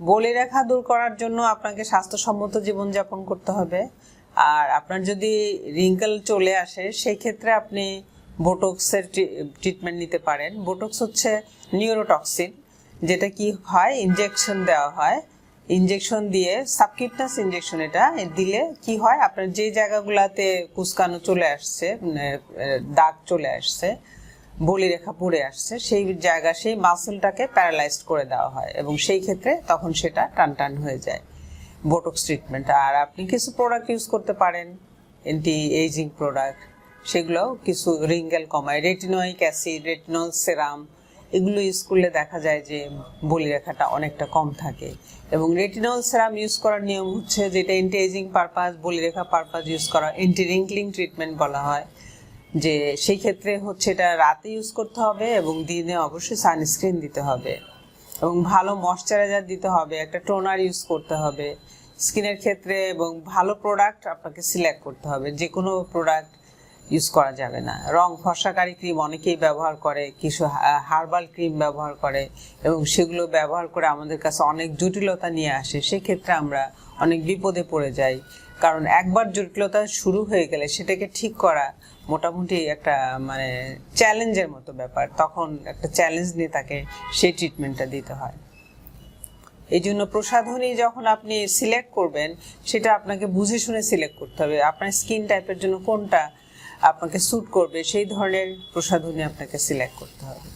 বলি রেখা দূর করার জন্য আপনাকে স্বাস্থ্যসম্মত জীবনযাপন করতে হবে। আর আপনার যদি রিঙ্কেল চলে আসে সেই ক্ষেত্রে আপনি বোটক্সের ট্রিটমেন্ট নিতে পারেন। বোটক্স হচ্ছে নিউরোটক্সিন যেটা কি হয় ইনজেকশন দেওয়া হয়। ইনজেকশন দিয়ে সাবকিটনাস ইনজেকশন এটা দিলে কি হয় আপনার যে জায়গাগুলোতে কুচকানো চলে আসছে মানে, দাগ চলে আসছে বলি রেখা পড়ে আসছে, সেই জায়গা, সেই মাসেলটাকে প্যারালাইজড করে দেওয়া হয় এবং সেই ক্ষেত্রে তখন সেটা টান টান হয়ে যায়। বোটক্স ট্রিটমেন্ট আর আপনি কিছু প্রোডাক্ট ইউজ করতে পারেন এন্টি এইজিং প্রোডাক্ট সেগুলোও কিছু রিঙ্গেল কমায় রেটিনোইক অ্যাসিড রেটিনল সেরাম এগুলো ইউজ করলে দেখা যায় যে বলি রেখাটা অনেকটা কম থাকে। এবং রেটিনল সেরাম ইউজ করার নিয়ম হচ্ছে যেটা এন্টি এজিং পারপাস বলি রেখা পারপাস ইউজ করা এন্টি রিঙ্কলিং ট্রিটমেন্ট বলা হয়। যে সেই ক্ষেত্রে হচ্ছে এটা রাতে ইউজ করতে হবে এবং দিনে অবশ্যই সানস্ক্রিন দিতে হবে। এবং ভালো ময়শ্চারাইজার দিতে হবে, একটা টোনার ইউজ করতে হবে। স্কিনের ক্ষেত্রে এবং ভালো প্রোডাক্ট আপনাকে সিলেক্ট করতে হবে। যে কোনো প্রোডাক্ট ইউজ করা যাবে না। রং ফর্সাকারী ক্রিম অনেকেই ব্যবহার করে, কিছু হার্বাল ক্রিম ব্যবহার করে এবং সেগুলো ব্যবহার করে আমাদের কাছে অনেক জটিলতা নিয়ে আসে। সেক্ষেত্রে আমরা অনেক বিপদে পড়ে যাই। কারণ একবার জটিলতা শুরু হয়ে গেলে সেটাকে ঠিক করা মোটামুটি একটা মানে চ্যালেঞ্জের মতো ব্যাপার। তখন একটা চ্যালেঞ্জ নিয়ে তাকে সেই ট্রিটমেন্টটা দিতে হয়। এই জন্য প্রসাধনী যখন আপনি সিলেক্ট করবেন, সেটা আপনাকে বুঝে শুনে সিলেক্ট করতে হবে। আপনার স্কিন টাইপের জন্য কোনটা আপনাকে স্যুট করবে, সেই ধরনের প্রসাধনী আপনাকে সিলেক্ট করতে হবে।